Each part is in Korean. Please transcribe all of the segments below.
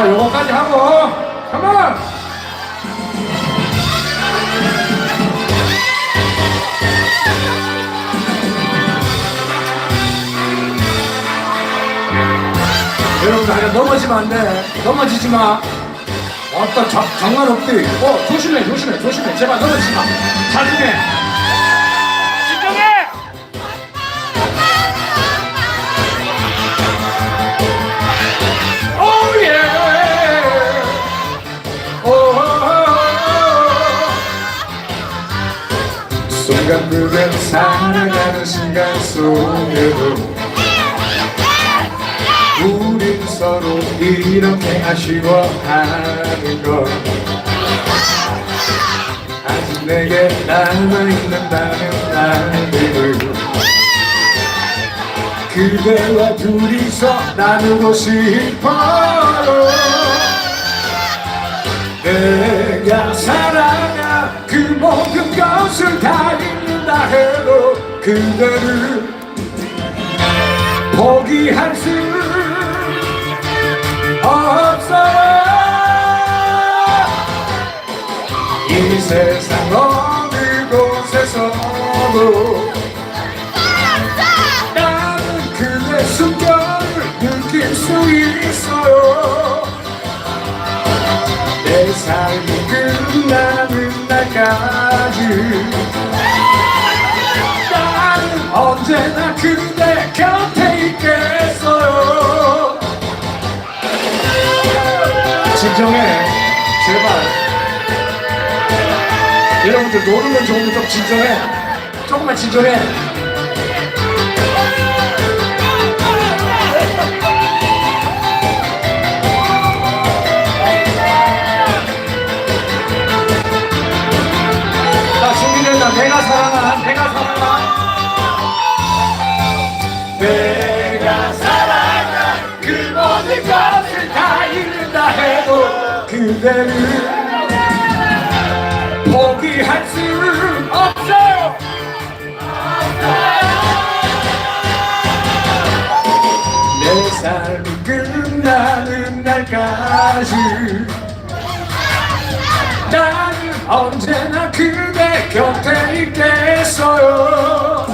자, 요거까지 하고, 가만! 여러분들, 아니, 넘어지면 안 돼. 넘어지지 마. 왔다, 자, 장난 없디. 어, 조심해, 조심해, 조심해. 제발 넘어지지 마. 자중해. 순간들은 살아가는 시간 속에도 우린 서로 이렇게 아쉬워하는 것. 아직 내게 남아있는다는 날들을 그대와 둘이서 나누고 싶어요. 내가 사랑한 그 모든 것을 다 잃는다 해도 그대를 포기할 수 없어요. 이 세상 어느 곳에서도 나는 그대 숨결을 느낄 수 있어요. 내 삶이 끝나 는 날까지. 나는 언제나 그대 곁에 있겠어요. 진정해. 제발. 여러분들 노는 건 좋은데 좀 진정해. 조금만 진정해 내가 사랑한, 내가 사랑한. 내가 사랑한 그 모든 것을 다 잃는다 해도 그대를 포기할 수 없어요. 내 삶이 끝나는 날까지 나는 언제나 그대 곁에 있겠어요?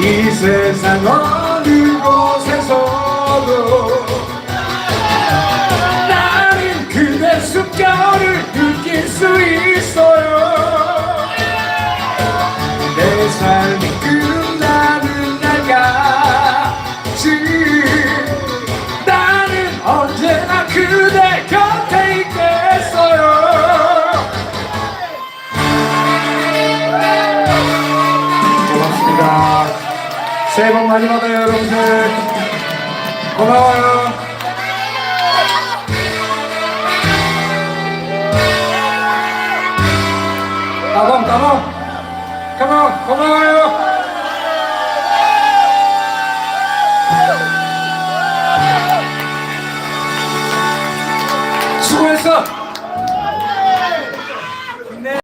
이 세상 어느 곳에서도 나는 그대 숨결을 느낄 수 있어요. 내 삶이 끝나는 날까지 나는 언제나 그대 곁에 있겠 새해 복 많이 받아요, 여러분들. 고마워요. 따봉, 따봉. 가만, 고마워요. 수고했어.